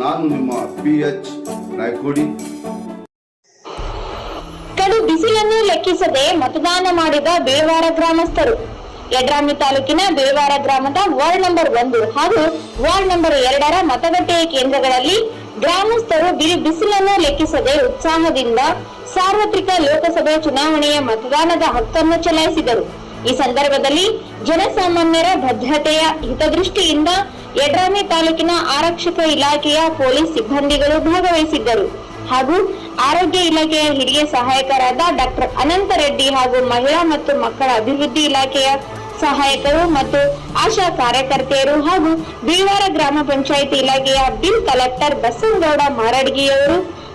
ನಾನು ನಿಮ್ಮ P H Naikodi. ಕಡು ಬಿಸಿಲನ್ನು ಲೆಕ್ಕಿಸದೆ ಮತದಾನ ಮಾಡಿದ ಬೇವಾರ ಗ್ರಾಮಸ್ಥರು. ಯಡ್ರಾಮಿ ತಾಲೂಕಿನ ಬೇವಾರ ಗ್ರಾಮದ ವಾರ್ಡ್ ನಂಬರ್ ಒಂದು ಹಾಗೂ ವಾರ್ಡ್ ನಂಬರ್ ಎರಡರ ಮತಗಟ್ಟೆ ಕೇಂದ್ರಗಳಲ್ಲಿ ಗ್ರಾಮಸ್ಥರು ಬಿರು ಬಿಸಿಲನ್ನು ಲೆಕ್ಕಿಸದೆ ಉತ್ಸಾಹದಿಂದ ಸಾರ್ವತ್ರಿಕ ಲೋಕಸಭೆ ಚುನಾವಣೆಯ ಮತದಾನದ ಹಕ್ಕನ್ನು ಚಲಾಯಿಸಿದರು. ಈ ಸಂದರ್ಭದಲ್ಲಿ ಜನಸಾಮಾನ್ಯರ ಭದ್ರತೆಯ ಹಿತದೃಷ್ಟಿಯಿಂದ ಯಡ್ರಾಮಿ ತಾಲೂಕಿನ ಆರಕ್ಷಕ ಇಲಾಖೆಯ ಪೊಲೀಸ್ ಸಿಬ್ಬಂದಿಗಳು ಭಾಗವಹಿಸಿದ್ದರು. ಹಾಗೂ ಆರೋಗ್ಯ ಇಲಾಖೆಯ ಹಿರಿಯ ಸಹಾಯಕರಾದ ಡಾಕ್ಟರ್ ಅನಂತ ರೆಡ್ಡಿ ಹಾಗೂ ಮಹಿಳಾ ಮತ್ತು ಮಕ್ಕಳ ಅಭಿವೃದ್ಧಿ ಇಲಾಖೆಯ ಸಹಾಯಕರು ಮತ್ತು ಆಶಾ ಕಾರ್ಯಕರ್ತೆಯರು ಹಾಗೂ ಬೀಳ್ವಾರ ಗ್ರಾಮ ಪಂಚಾಯಿತಿ ಇಲಾಖೆಯ ಬಿಲ್ ಕಲೆಕ್ಟರ್ ಬಸನಗೌಡ ಮಾರಡ್ಗಿಯವರು